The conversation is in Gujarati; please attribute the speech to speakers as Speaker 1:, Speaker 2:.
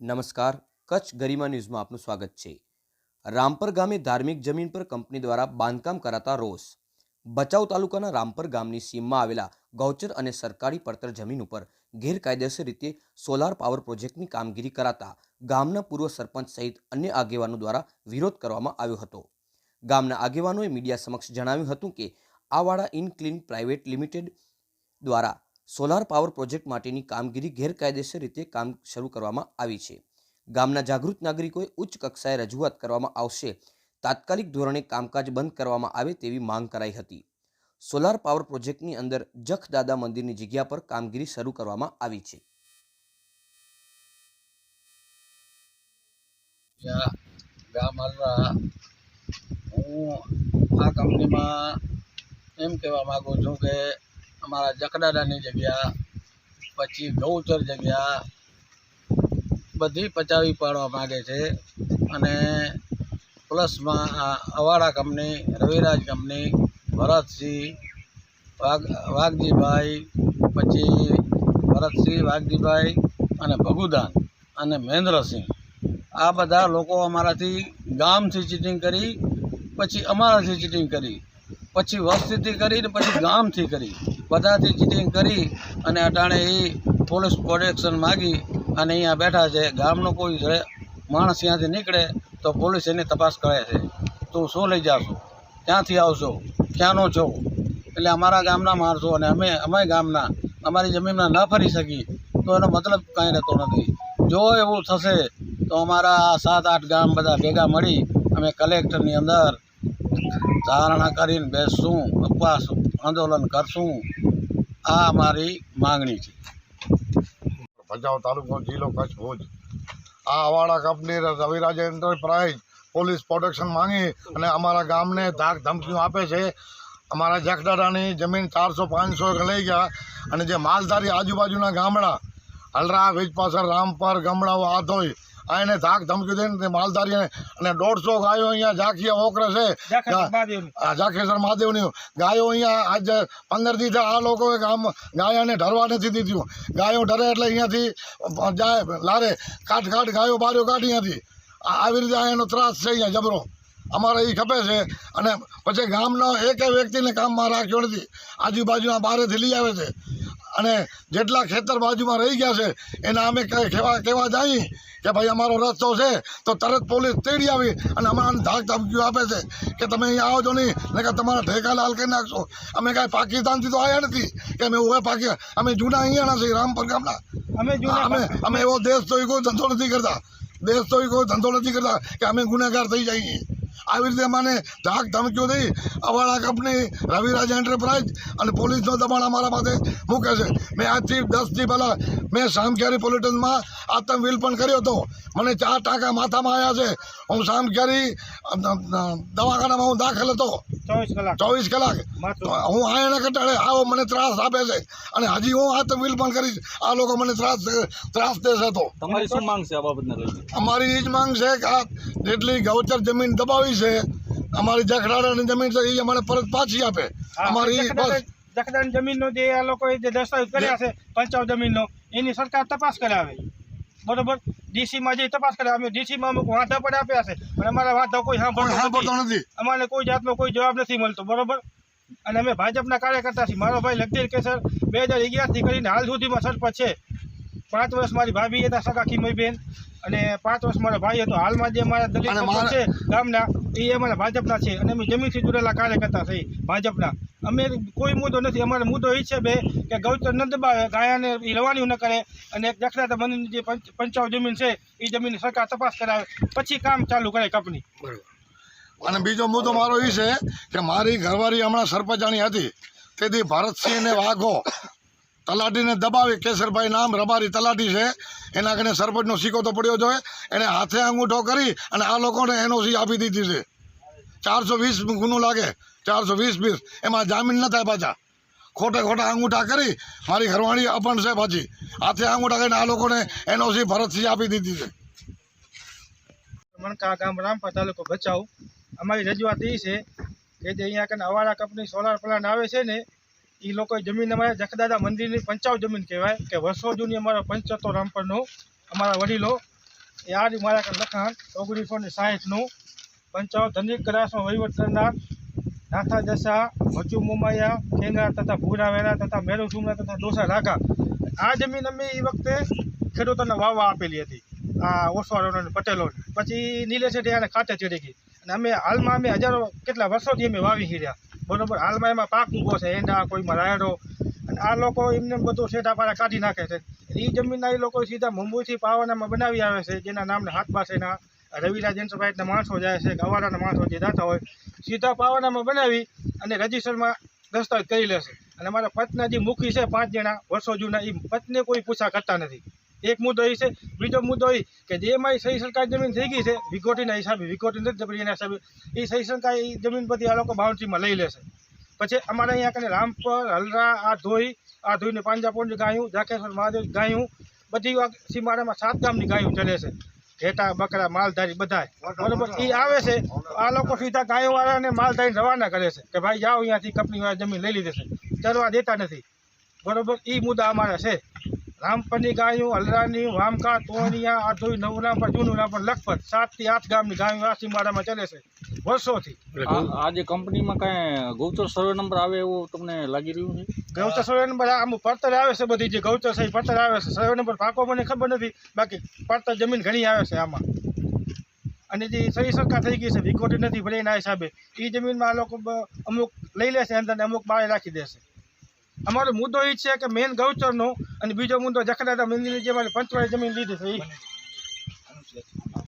Speaker 1: નમસ્કાર. કચ્છ ગરિમા ન્યૂઝમાં આપનું સ્વાગત છે. રામપર ગામે ધાર્મિક જમીન પર કંપની દ્વારા બાંધકામ કરાતા રોષ. ભચાઉ તાલુકાના રામપર ગામની સીમમાં આવેલા ગૌચર અને સરકારી પડતર જમીન ઉપર ગેરકાયદેસર રીતે સોલાર પાવર પ્રોજેક્ટની કામગીરી કરાતા ગામના પૂર્વ સરપંચ સહિત અન્ય આગેવાનો દ્વારા વિરોધ કરવામાં આવ્યો હતો. ગામના આગેવાનોએ મીડિયા સમક્ષ જણાવ્યું હતું કે, આવાળા ઇન ક્લીન પ્રાઇવેટ લિમિટેડ દ્વારા સોલાર પાવર પ્રોજેક્ટ માટેની કામગીરી ગેરકાયદેસર રીતે કામ શરૂ કરવામાં આવી છે. ગામના જાગૃત નાગરિકોએ ઉચ્ચ કક્ષાએ રજૂઆત કરવામાં આવશે. તાત્કાલિક ધોરણે કામકાજ બંધ કરવામાં આવે તેવી માંગ કરાઈ હતી. સોલાર પાવર પ્રોજેક્ટની અંદર જખદાદા મંદિરની જગ્યા પર કામગીરી શરૂ કરવામાં આવી છે.
Speaker 2: ગામ હાલરા હું આ કંપનીમાં એમ કહેવા માગું છું કે અમારા જખડાડાની જગ્યા, પછી ગૌચર જગ્યા, બધી પચાવી પાડવા માગે છે. અને પ્લસમાં આ અવાડા કંપની, રવિરાજ કંપની, ભરતસિંહ, વાઘ, વાઘજીભાઈ, પછી ભરતસિંહ, વાઘજીભાઈ અને ભગુદાન અને મહેન્દ્રસિંહ. આ બધા લોકો અમારાથી ગામથી ચીટિંગ કરી, પછી અમારાથી ચીટિંગ કરી, પછી વસ્તીથી કરી ને પછી ગામથી કરી. બધાથી ચીટિંગ કરી અને અટાણે એ પોલીસ પ્રોટેક્શન માગી અને અહીંયા બેઠા છે. ગામનો કોઈ માણસ ત્યાંથી નીકળે તો પોલીસ એની તપાસ કરે છે. તું શું લઈ જાશો? ક્યાંથી આવશો? ક્યાંનો છો? એટલે અમારા ગામના માણસો અને અમે અમે ગામના, અમારી જમીનમાં ન ફરી શકી તો એનો મતલબ કાંઈ રહેતો નથી. જો એવું થશે તો અમારા સાત, આઠ ગામ બધા ભેગા મળી અમે કલેક્ટરની અંદર ધારણા કરીને બેસશું, ઉપવાસ. આંદોલન કરશું, આ અમારી માંગણી છે.
Speaker 3: ભચાઉ તાલુકો જિલ્લો કચ્છ ભુજ. આ Avaada company Raviraj enterprise police protection માંગી અને અમારા ગામને ધાક ધમકીઓ આપે છે. અમારા જખડાડાની જમીન ચારસો, પાંચસો લઈ ગયા અને જે માલધારી આજુબાજુના ગામડા, હલરા વીજપાસર રામપર, ગામડાઓ આધોઈ આ એને ધાક ધમકી દઈને તે માલધારીને અને દોઢસો ગાયો અહીંયા ઝાંખીયા ઓકરે છે. આ જાખેસર મહાદેવની ગાયો અહીંયા આજે પંદર દી આ લોકોએ ગામ ગાયાને ઢરવા નથી દીધી. ગાયો ઢરે એટલે અહીંયાથી જાય લારે કાઠ કાઠ ગાયો બાર્યો કાઢી અહીંયાથી. આવી રીતે અહીંયાનો એનો ત્રાસ છે અહીંયા જબરો. અમારે એ ખપે છે. અને પછી ગામનો એક વ્યક્તિને કામમાં રાખ્યો નથી. આજુબાજુના બારેથી લઈ આવે છે. અને જેટલા ખેતર બાજુમાં રહી ગયા છે એના અમે કહે- કહેવા કહેવા જઈએ કે ભાઈ અમારો રસ્તો છે તો તરત પોલીસ તેડી આવી અને અમારાને ધાક ધમકીઓ આપે છે કે તમે અહીંયા આવજો નહીં ને કે તમારા ઠેકા લાલ કરી નાખશો. અમે કાંઈ પાકિસ્તાનથી તો આવ્યા નથી કે અમે ઊભા પાકી અમે જૂના અહીંયાના છીએ રામપર ગામના.
Speaker 4: અમે
Speaker 3: અમે અમે એવો દેશ તો કોઈ ધંધો નથી કરતા. દેશ તો કોઈ ધંધો નથી કરતા કે અમે ગુનેગાર થઈ જઈએ. આવી રીતે મને ધાક ધમકીઓ દઈ અવાળા કંપની, રવિરાજ એન્ટરપ્રાઇઝ અને પોલીસનો દબાણ અમારા માટે મૂકે છે. મેં આજથી દસથી પહેલાં મેં સામખિયારી પોલીસ સ્ટેશનમાં આતંક વિલ પણ કર્યો હતો. મને ચાર ટાંકા માથામાં આવ્યા છે. હું અ, દવાખાનામાં હું દાખલ હતો.
Speaker 4: ચોવીસ કલાક.
Speaker 3: હું આ
Speaker 4: એને
Speaker 3: તો કટાડે આવો મને ત્રાસ આપે છે. અને હજી હું આ તો વિલ પણ કરીશ. આ લોકો મને ત્રાસ ત્રાસ દેશે તો.
Speaker 5: તમારી શું માંગ છે આ બાબતને
Speaker 3: અમારી એ જ માંગ છે કે આ જેટલી ગૌચર જમીન દબાવી છે અમારી જખડાડાની જમીન છે એ અમને પરત પાછી આપે. અમારી બસ.
Speaker 4: જખદાન જમીનનો જે આ લોકોએ જે દસ્તાવેજ કર્યા છે પંચાવ જમીનનો એની સરકાર તપાસ કરાવે. બરોબર? ડીસીમાં જઈ તપાસ કરે અમે ડીસીમાં અમુક વાંધા પણ આપ્યા છે. પણ અમારા વાંધા કોઈ સાંભળતો નથી. અમારે કોઈ જાતનો કોઈ જવાબ નથી મળતો. બરોબર? અને અમે ભાજપના કાર્યકર્તા છીએ. મારો ભાઈ લગદીર કેસર બે હજાર અગિયારથી કરીને હાલ સુધીમાં સરપંચ છે. પાંચ વર્ષ મારી ભાભી હતા સગાખી મય બેન. અને પાંચ વર્ષ મારા ભાઈ હતો. હાલમાં જે મારા દલિત છે ગામના એ અમારા ભાજપના છે. અને અમે જમીનથી જોડેલા કાર્યકર્તા થઈ ભાજપના. અમે કોઈ મુદ્દો નથી. અમારો મુદ્દો એ છે બે, કે ગૌચર ન દબાવે ગાયાને એ રવાની ન કરે અને એક જખરાતા મંદિરની જે પંચ- પંચાવ જમીન છે એ જમીન સરકાર તપાસ કરાવે, પછી કામ ચાલુ કરે કંપની.
Speaker 3: અને બીજો મુદ્દો મારો એ છે કે મારી ઘરવાળી હમણાં સરપંચાણી હતી. તેથી ભરતસિંહ ને વાઘો તલાટીને દબાવી કેસરભાઈ નામ રબારી તલાટી છે. એના કારણે સરપંચનો સિક્કો તો પડ્યો જોઈએ એને હાથે અંગૂઠો કરી અને આ લોકોને એનઓસી આપી દીધી છે. ચારસો વીસ ગુનો લાગે. ચારસો વીસ વીસ એમાં જામીન ન થાય પાછા. ખોટે ખોટા અંગૂઠા કરી મારી ઘરવાળી અપણ છે પાછી. હાથે અંગૂઠા કરીને આ લોકોને એનઓસી ભરતસિંહ આપી દીધી છે.
Speaker 4: મણકા ગામ રામપા તાલુકો ભચાઉ. અમારી રજૂઆત એ છે કે જે અહીંયા કને અવાડા કંપની સોલાર પ્લાન્ટ આવે છે ને એ લોકોએ જમીન અમારે જખદાદા મંદિરની પંચાવ જમીન કહેવાય કે વર્ષો જૂની અમારા પંચતો રામપરનો અમારા વડીલો, એ આ મારા લખાણ ઓગણીસો ને સાહીઠનું. પંચાવ ધનિક ગ્રાસનો વહીવટ કરનાર નાથા દશા મચુ મોમાયા ખેંગા તથા ભૂરા વેરા તથા મેરુ સુમરા તથા ડોસા રાગા આ જમીન અમે એ વખતે ખેડૂતોને વાવવા આપેલી હતી, આ ઓસવાળોને પટેલોને. પછી નીલેશ શેઠી આને ખાતે ચડી ગઈ. અને અમે હાલમાં અમે હજારો કેટલા વર્ષોથી અમે વાવી હીર્યા બરોબર, હાલમાં એમાં પાક ઊભો છે, એંડા, કોઈમાં રાયડો. અને આ લોકો એમને બધું શેઠા પાડા કાઢી નાખે છે. એ જમીનના એ લોકો સીધા મુંબઈથી પાવાનામાં બનાવી આવે છે, જેના નામને હાથ બાસેના રવિરાજ જનસભાના માણસો જાય છે ગવાડાના માણસો જે જતા હોય, સીધા પાવાનામાં બનાવી અને રજીસ્ટરમાં દસ્તાવેજ કરી લેશે. અને અમારા પતના જે મુખી છે પાંચ જણા, વર્ષો જૂના એ પતને કોઈ પૂછા કરતા નથી. એક મુદ્દો એ છે, બીજો મુદ્દો એ કે જેમાં સહી સરકાર જમીન થઈ ગઈ છે, વિગોટીના હિસાબે, વિગોટી નથી જબરી એના હિસાબે એ સહી સરકાર એ જમીન બધી આ લોકો બાઉન્ડ્રીમાં લઈ લેશે. પછી અમારે અહીંયા કને રામપર, હલરા, આ ધોઈ, આ ધોઈને પાંજાપોળની ગાયું, જાકેશ્વર મહાદેવ ગાયું, બધી સીમાડામાં સાત ગામની ગાયું ચલે છે. ઘેટા બકરા માલધારી બધા બરોબર? એ આવે છે આ લોકો સીધા ગાયોવાળાને માલધારી રવાના કરે છે કે ભાઈ જાઓ અહીંયાથી કંપનીવાળા જમીન લઈ લીધી છે. ચરવા દેતા નથી. બરોબર? એ મુદ્દા અમારા છે. રામપરની ગાયું હલરાની વામકા તોણિયા આધોઈ નવરા પર જૂનું ના પણ લખપત સાતથી આઠ ગામની ગાયું આ સીમાડામાં ચલે છે વર્ષોથી.
Speaker 5: આજે કંપનીમાં કાંઈ ગૌચર સર્વે નંબર આવે એવું તમને લાગી રહ્યું છે?
Speaker 4: ગૌચર સર્વે નંબર આમ પડતર આવે છે બધી જે ગૌચર છે એ પડતર આવે છે. સર્વે નંબર પાકો મને ખબર નથી. બાકી પડતર જમીન ઘણી આવે છે આમાં. અને જે સહી સરકાર થઈ ગઈ છે વિકોટી નથી ભલે એના હિસાબે. એ જમીનમાં આ લોકો અમુક લઈ લેશે અંદર અમુક બાળે રાખી દેશે અમારો મુદ્દો એ છે કે મેન ગૌચરનો અને બીજો મુદ્દો જખડાદા મંદિરની જે મારી પંચવાળી જમીન લીધી છે